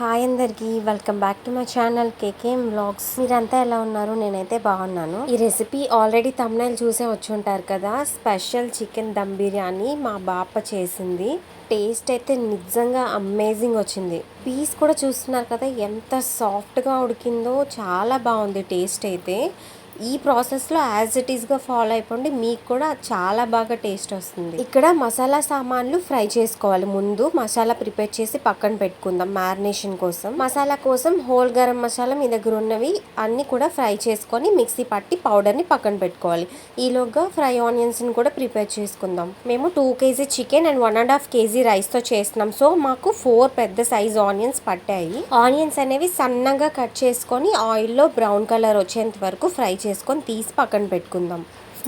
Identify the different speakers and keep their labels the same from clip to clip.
Speaker 1: Hi అందరికీ welcome back to my channel KKM vlogs. మీరంతా ఎలా ఉన్నారు? నేనైతే బాగున్నాను. ఈ రెసిపీ ఆల్రెడీ తమ్నైల్ చూసే వచ్చి ఉంటారు కదా స్పెషల్ చికెన్ దమ్ బిర్యానీ మా బాప చేసింది. టేస్ట్ అయితే నిజంగా అమేజింగ్ వచ్చింది. పీస్ కూడా చూస్తున్నారు కదా ఎంత సాఫ్ట్గా ఉడికిందో చాలా బాగుంది టేస్ట్ అయితే. ఈ ప్రాసెస్లో యాజ్ ఇట్ ఈస్గా ఫాలో అయిపోండి. మీకు కూడా చాలా బాగా టేస్ట్ వస్తుంది. ఇక్కడ మసాలా సామాన్లు ఫ్రై చేసుకోవాలి. ముందు మసాలా ప్రిపేర్ చేసి పక్కన పెట్టుకుందాం మ్యారినేషన్ కోసం. మసాలా కోసం హోల్ గరం మసాలా మీ దగ్గర ఉన్నవి అన్నీ కూడా ఫ్రై చేసుకొని మిక్సీ పట్టి పౌడర్ని పక్కన పెట్టుకోవాలి. ఈలోగా ఫ్రై ఆనియన్స్ని కూడా ప్రిపేర్ చేసుకుందాం. మేము two KG chicken and one and half KG రైస్తో చేస్తున్నాం. సో మాకు ఫోర్ పెద్ద సైజ్ ఆనియన్స్ పట్టాయి. ఆనియన్స్ అనేవి సన్నగా కట్ చేసుకొని ఆయిల్లో బ్రౌన్ కలర్ వచ్చేంత వరకు ఫ్రై చేసుకొని తీసి పక్కన పెట్టుకుందాం.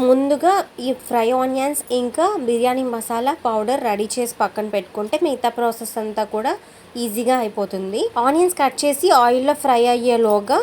Speaker 1: ముందుగా ఈ ఫ్రై ఆనియన్స్ ఇంకా బిర్యానీ మసాలా పౌడర్ రెడీ చేసి పక్కన పెట్టుకుంటే మిగతా ప్రాసెస్ అంతా కూడా ఈజీగా అయిపోతుంది. ఆనియన్స్ కట్ చేసి ఆయిల్లో ఫ్రై అయ్యేలోగా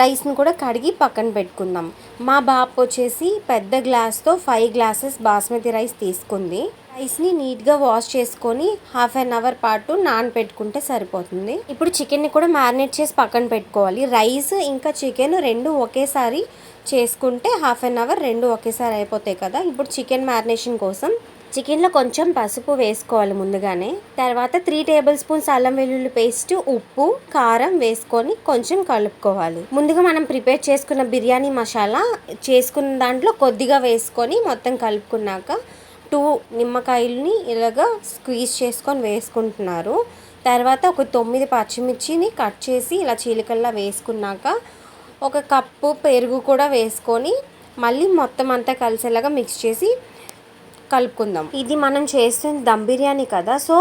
Speaker 1: రైస్ని కూడా కడిగి పక్కన పెట్టుకుందాం. మా బాప్ వచ్చేసి పెద్ద గ్లాస్తో ఫైవ్ గ్లాసెస్ బాస్మతి రైస్ తీసుకుంది. రైస్ని నీట్గా వాష్ చేసుకొని హాఫ్ అన్ అవర్ పాటు నానబెట్టుకుంటే సరిపోతుంది. ఇప్పుడు చికెన్ని కూడా మ్యారినేట్ చేసి పక్కన పెట్టుకోవాలి. రైస్ ఇంకా చికెన్ రెండు ఒకేసారి చేసుకుంటే హాఫ్ అన్ అవర్ రెండు ఒకేసారి అయిపోతాయి కదా. ఇప్పుడు చికెన్ మ్యారినేషన్ కోసం చికెన్లో కొంచెం పసుపు వేసుకోవాలి ముందుగానే. తర్వాత త్రీ టేబుల్ స్పూన్స్ అల్లం వెల్లుల్లి పేస్ట్ ఉప్పు కారం వేసుకొని కొంచెం కలుపుకోవాలి. ముందుగా మనం ప్రిపేర్ చేసుకున్న బిర్యానీ మసాలా చేసుకున్న దాంట్లో కొద్దిగా వేసుకొని మొత్తం కలుపుకున్నాక టూ నిమ్మకాయలని ఇలాగా స్క్వీజ్ చేసుకొని వేసుకుంటున్నారు. తర్వాత ఒక తొమ్మిది పచ్చిమిర్చిని కట్ చేసి ఇలా చీలికల్లా వేసుకున్నాక ఒక కప్పు పెరుగు కూడా వేసుకొని మళ్ళీ మొత్తం అంతా కలిసేలాగా మిక్స్ చేసి కలుపుకుందాం. ఇది మనం చేస్తున్న దమ్ బిర్యానీ కదా. సో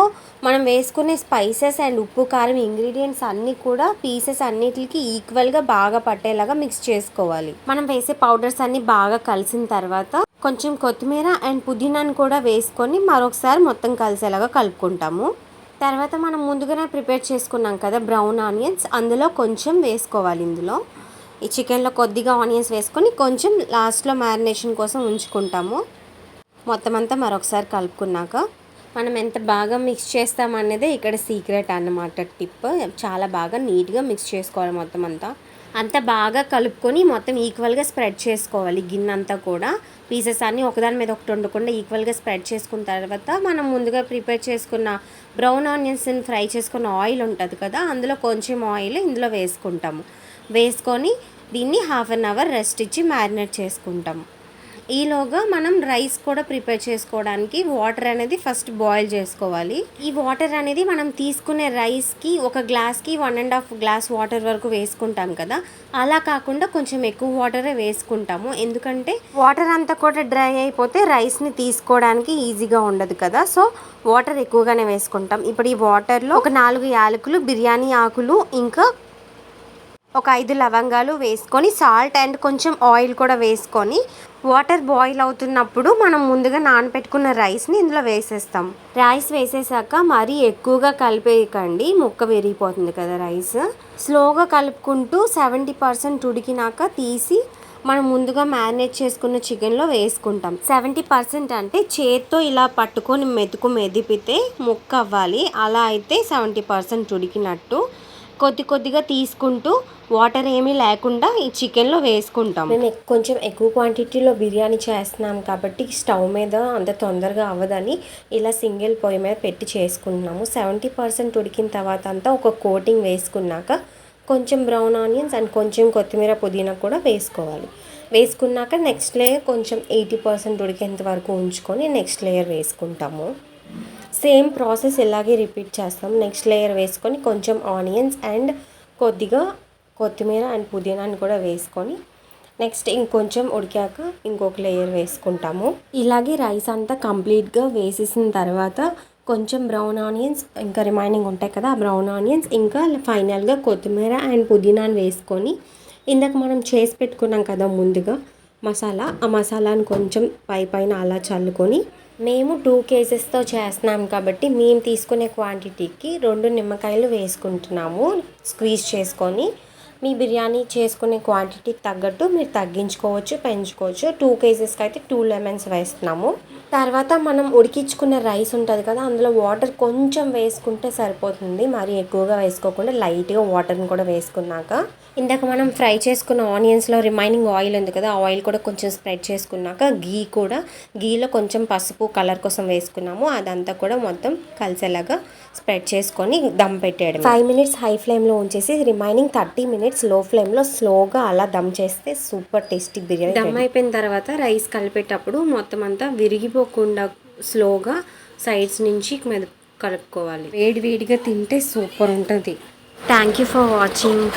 Speaker 1: మనం వేసుకునే స్పైసెస్ అండ్ ఉప్పు కారం ఇంగ్రీడియంట్స్ అన్నీ కూడా పీసెస్ అన్నిటికి ఈక్వల్గా బాగా పట్టేలాగా మిక్స్ చేసుకోవాలి. మనం వేసే పౌడర్స్ అన్నీ బాగా కలిసిన తర్వాత కొంచెం కొత్తిమీర అండ్ పుదీనాను కూడా వేసుకొని మరొకసారి మొత్తం కలిసేలాగా కలుపుకుంటాము. తర్వాత మనం ముందుగానే ప్రిపేర్ చేసుకున్నాం కదా బ్రౌన్ ఆనియన్స్ అందులో కొంచెం వేసుకోవాలి ఇందులో. ఈ చికెన్లో కొద్దిగా ఆనియన్స్ వేసుకొని కొంచెం లాస్ట్లో మ్యారినేషన్ కోసం ఉంచుకుంటాము. మొత్తం అంతా మరొకసారి కలుపుకున్నాక మనం ఎంత బాగా మిక్స్ చేస్తామనేదే ఇక్కడ సీక్రెట్ అన్నమాట టిప్. చాలా బాగా నీట్గా మిక్స్ చేసుకోవాలి మొత్తం అంతా. అంత బాగా కలుపుకొని మొత్తం ఈక్వల్గా స్ప్రెడ్ చేసుకోవాలి గిన్నె అంతా కూడా. పీసెస్ అన్నీ ఒకదాని మీద ఒకటి వండకుండా ఈక్వల్గా స్ప్రెడ్ చేసుకున్న తర్వాత మనం ముందుగా ప్రిపేర్ చేసుకున్న బ్రౌన్ ఆనియన్స్ని ఫ్రై చేసుకున్న ఆయిల్ ఉంటుంది కదా అందులో కొంచెం ఆయిల్ ఇందులో వేసుకుంటాము. వేసుకొని దీన్ని హాఫ్ అన్ అవర్ రెస్ట్ ఇచ్చి మ్యారినేట్ చేసుకుంటాము. ఈలోగా మనం రైస్ కూడా ప్రిపేర్ చేసుకోవడానికి వాటర్ అనేది ఫస్ట్ బాయిల్ చేసుకోవాలి. ఈ వాటర్ అనేది మనం తీసుకునే రైస్కి ఒక గ్లాస్కి one and half glass water వరకు వేసుకుంటాం కదా. అలా కాకుండా కొంచెం ఎక్కువ వాటరే వేసుకుంటాము. ఎందుకంటే వాటర్ అంతా కూడా డ్రై అయిపోతే రైస్ని తీసుకోవడానికి ఈజీగా ఉండదు కదా. సో వాటర్ ఎక్కువగానే వేసుకుంటాం. ఇప్పుడు ఈ వాటర్లో ఒక నాలుగు యాలకులు బిర్యానీ ఆకులు ఇంకా ఒక ఐదు లవంగాలు వేసుకొని సాల్ట్ అండ్ కొంచెం ఆయిల్ కూడా వేసుకొని వాటర్ బాయిల్ అవుతున్నప్పుడు మనం ముందుగా నానబెట్టుకున్న రైస్ని ఇందులో వేసేస్తాం. రైస్ వేసేసాక మరీ ఎక్కువగా కలిపేయకండి. ముక్క విరిగిపోతుంది కదా రైస్. స్లోగా కలుపుకుంటూ సెవెంటీ పర్సెంట్ ఉడికినాక తీసి మనం ముందుగా మ్యారినేట్ చేసుకున్న చికెన్లో వేసుకుంటాం. సెవెంటీ పర్సెంట్ అంటే చేత్తో ఇలా పట్టుకొని మెతుకు మెదిపితే ముక్క అవ్వాలి. అలా అయితే సెవెంటీ పర్సెంట్ ఉడికినట్టు కొద్ది కొద్దిగా తీసుకుంటూ వాటర్ ఏమీ లేకుండా ఈ చికెన్లో వేసుకుంటాం. మేము కొంచెం ఎక్కువ క్వాంటిటీలో బిర్యానీ చేస్తున్నాం కాబట్టి స్టవ్ మీద అంత తొందరగా అవ్వదని ఇలా సింగిల్ పొయ్యి మీద పెట్టి చేసుకుంటున్నాము. సెవెంటీ పర్సెంట్ ఉడికిన తర్వాత అంతా ఒక కోటింగ్ వేసుకున్నాక కొంచెం బ్రౌన్ ఆనియన్స్ అండ్ కొంచెం కొత్తిమీర పుదీనా కూడా వేసుకోవాలి. వేసుకున్నాక నెక్స్ట్ లేయర్ కొంచెం ఎయిటీ పర్సెంట్ ఉడికేంత వరకు ఉంచుకొని నెక్స్ట్ లేయర్ వేసుకుంటాము. సేమ్ ప్రాసెస్ ఇలాగే రిపీట్ చేస్తాం. నెక్స్ట్ లేయర్ వేసుకొని కొంచెం ఆనియన్స్ అండ్ కొద్దిగా కొత్తిమీర అండ్ పుదీనాని కూడా వేసుకొని నెక్స్ట్ ఇంకొంచెం ఉడికాక ఇంకొక లేయర్ వేసుకుంటాము. ఇలాగే రైస్ అంతా కంప్లీట్గా వేసేసిన తర్వాత కొంచెం బ్రౌన్ ఆనియన్స్ ఇంకా రిమైనింగ్ ఉంటాయి కదా ఆ బ్రౌన్ ఆనియన్స్ ఇంకా ఫైనల్గా కొత్తిమీర అండ్ పుదీనాని వేసుకొని ఇందాక మనం చేసి పెట్టుకున్నాం కదా ముందుగా మసాలా ఆ మసాలాను కొంచెం పై పైన అలా చల్లుకొని మేము టూ కేజెస్తో చేస్తున్నాం కాబట్టి మేము తీసుకునే క్వాంటిటీకి రెండు నిమ్మకాయలు వేసుకుంటున్నాము స్క్వీజ్ చేసుకొని. మీ బిర్యానీ చేసుకునే క్వాంటిటీ తగ్గట్టు మీరు తగ్గించుకోవచ్చు పెంచుకోవచ్చు. టూ కేజెస్కి అయితే టూ లెమన్స్ వేస్తున్నాము. తర్వాత మనం ఉడికించుకున్న రైస్ ఉంటుంది కదా అందులో వాటర్ కొంచెం వేసుకుంటే సరిపోతుంది. మరి ఎక్కువగా వేసుకోకుండా లైట్గా వాటర్ని కూడా వేసుకున్నాక. ఇందాక మనం ఫ్రై చేసుకున్న ఆనియన్స్లో రిమైనింగ్ ఆయిల్ ఉంది కదా ఆ ఆయిల్ కూడా కొంచెం స్ప్రెడ్ చేసుకున్నాక గీ కూడా గీలో కొంచెం పసుపు కలర్ కోసం వేసుకున్నాము. అదంతా కూడా మొత్తం కలిసేలాగా స్ప్రెడ్ చేసుకొని దమ్ పెట్టాడు ఫైవ్ మినిట్స్ హై ఫ్లేమ్లో ఉంచేసి రిమైనింగ్ థర్టీ మినిట్స్ మినిట్స్లో ఫ్లేమ్లో స్లోగా అలా దమ్ చేస్తే సూపర్ టేస్టీ బిర్యానీ దమ్ అయిపోయిన తర్వాత రైస్ కలిపేటప్పుడు మొత్తం అంతా విరిగిపోకుండా స్లోగా సైడ్స్ నుంచి మీద కలుపుకోవాలి. వేడి వేడిగా తింటే సూపర్ ఉంటుంది. Thank you for watching